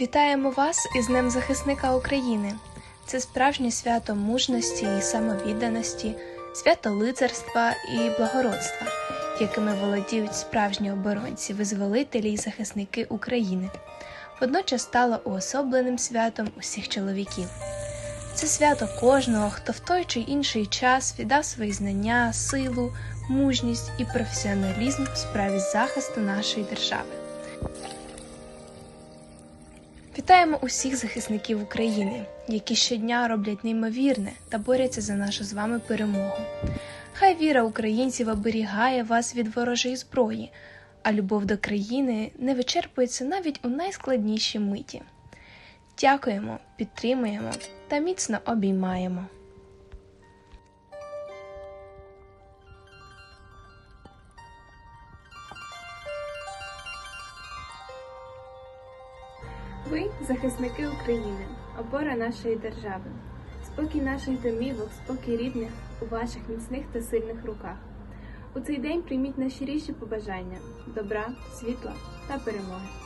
Вітаємо вас із Днем захисника України. Це справжнє свято мужності і самовідданості, свято лицарства і благородства, якими володіють справжні оборонці, визволителі і захисники України. Водночас стало уособленим святом усіх чоловіків. Це свято кожного, хто в той чи інший час віддав свої знання, силу, мужність і професіоналізм в справі захисту нашої держави. Вітаємо усіх захисників України, які щодня роблять неймовірне та борються за нашу з вами перемогу. Хай віра українців оберігає вас від ворожої зброї, а любов до країни не вичерпується навіть у найскладніші миті. Дякуємо, підтримуємо та міцно обіймаємо. Ви захисники України, опора нашої держави. Спокій наших домівок, спокій рідних у ваших міцних та сильних руках. У цей день прийміть найщиріші побажання, добра, світла та перемоги.